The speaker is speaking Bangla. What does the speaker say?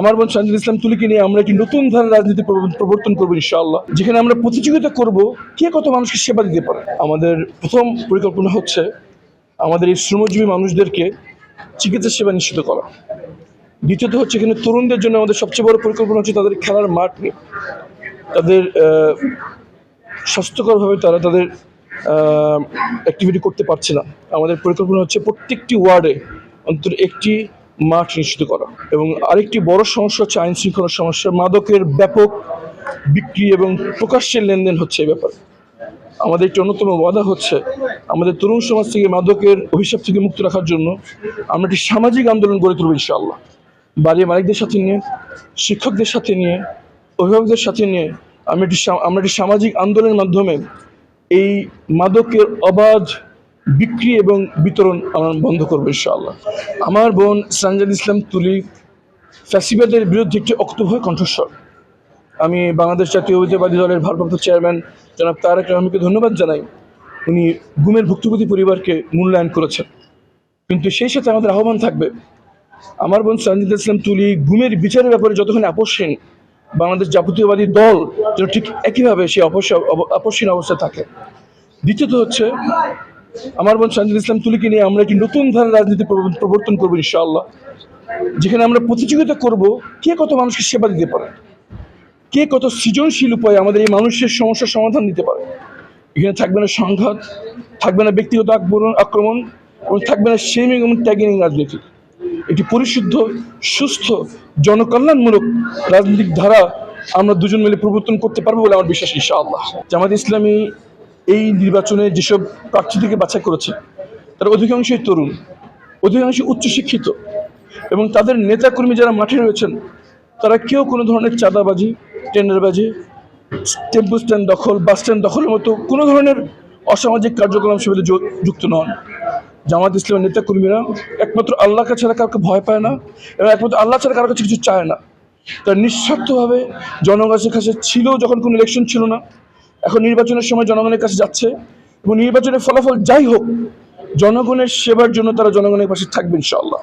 আমার বোন সানজিদ ইসলাম তুলিকে নিয়ে আমরা একটি নতুন ধরনের রাজনীতি প্রবর্তন করব ইনশাআল্লাহ। যেখানে আমরা প্রতিযোগিতা করব কে কত মানুষকে সেবা দিতে পারে। আমাদের প্রথম পরিকল্পনা হচ্ছে আমাদের এই শ্রমজীবী মানুষদেরকে চিকিৎসা সেবা নিশ্চিত করা। দ্বিতীয়ত হচ্ছে এখানে তরুণদের জন্য আমাদের সবচেয়ে বড় পরিকল্পনা হচ্ছে তাদের খেলার মাঠ নিয়ে। তাদের স্বাস্থ্যকরভাবে তারা তাদের অ্যাক্টিভিটি করতে পারছে না। আমাদের পরিকল্পনা হচ্ছে প্রত্যেকটি ওয়ার্ডে অন্তত একটি মাঠ নিশ্চিত করা। এবং আরেকটি বড় সমস্যা হচ্ছে আইন শৃঙ্খলার সমস্যা। মাদকের ব্যাপক বিক্রি এবং প্রকাশ্যের লেনদেন হচ্ছে এই ব্যাপারে। আমাদের একটি অন্যতম ওয়াদা হচ্ছে আমাদের তরুণ সমাজ থেকে মাদকের অভিশাপ থেকে মুক্ত রাখার জন্য আমরা একটি সামাজিক আন্দোলন গড়ে তুলব ইনশাআল্লাহ। বাড়ির মালিকদের সাথে নিয়ে, শিক্ষকদের সাথে নিয়ে, অভিভাবকদের সাথে নিয়ে আমরা একটি আমরা একটি সামাজিক আন্দোলনের মাধ্যমে এই মাদকের অবাধ বিক্রি এবং বিতরণ আমরা বন্ধ করব ইনশাআল্লাহ। আমার বোন সানজাদ ইসলাম তুলি ফ্যাসিবাদের বিরুদ্ধে একটি অক্তভয় কণ্ঠস্বর। আমি বাংলাদেশ জাতীয় অভিযোগবাদী দলের ভারপ্রাপ্ত চেয়ারম্যান জনাব তারেক রহমানকে ধন্যবাদ জানাই। উনি গুমের ভুক্তভোগী পরিবারকে মূল্যায়ন করেছেন। কিন্তু সেই সাথে আমাদের আহ্বান থাকবে, আমার বোন সঞ্জিত ইসলাম তুলি গুমের বিচারের ব্যাপারে যতক্ষণ আপোষহীন বাংলাদেশ জাতীয়বাদী দল যেন ঠিক একইভাবে সেই অপস আপোষহীন অবস্থায় থাকে। দ্বিতীয়ত হচ্ছে আমার বোন সঞ্জিত ইসলাম তুলিকে নিয়ে আমরা একটি নতুন ধরনের রাজনীতি প্রবর্তন করব ইনশাআল্লাহ, যেখানে আমরা প্রতিযোগিতা করব কে কত মানুষকে সেবা দিতে পারে, কে কত সৃজনশীল উপায়ে আমাদের এই মানুষের সমস্যার সমাধান দিতে পারে। এখানে থাকবে না সংঘাত, থাকবে না ব্যক্তিগত আক্রমণ আক্রমণ, এবং থাকবে না শেমিং এবং ট্যাগিং রাজনীতি। একটি পরিশুদ্ধ, সুস্থ, জনকল্যাণমূলক রাজনৈতিক ধারা আমরা দুজন মিলে প্রবর্তন করতে পারব বলে আমার বিশ্বাস ইনশাআল্লাহ। জামাত ইসলামী এই নির্বাচনে যেসব প্রার্থীদেরকে বাছাই করেছে, তারা অধিকাংশই তরুণ, অধিকাংশই উচ্চশিক্ষিত এবং তাদের নেতাকর্মী যারা মাঠে রয়েছেন, তারা কেউ কোনো ধরনের চাঁদাবাজি, টেন্ডারবাজি, টেম্পো স্ট্যান্ড দখল, বাস স্ট্যান্ড দখলের মতো কোনো ধরনের অসামাজিক কার্যক্রম সাথে যুক্ত নন। জামাত ইসলামের নেতাকর্মীরা একমাত্র আল্লাহকে ছাড়া কাউকে ভয় পায় না এবং একমাত্র আল্লাহ ছাড়া কারও কাছে কিছু চায় না। তারা নিঃস্বার্থভাবে জনগণের কাছে ছিল যখন কোনো ইলেকশন ছিল না। এখন নির্বাচনের সময় জনগণের কাছে যাচ্ছে এবং নির্বাচনের ফলাফল যাই হোক, জনগণের সেবার জন্য তারা জনগণের পাশে থাকবে ইনশাআল্লাহ।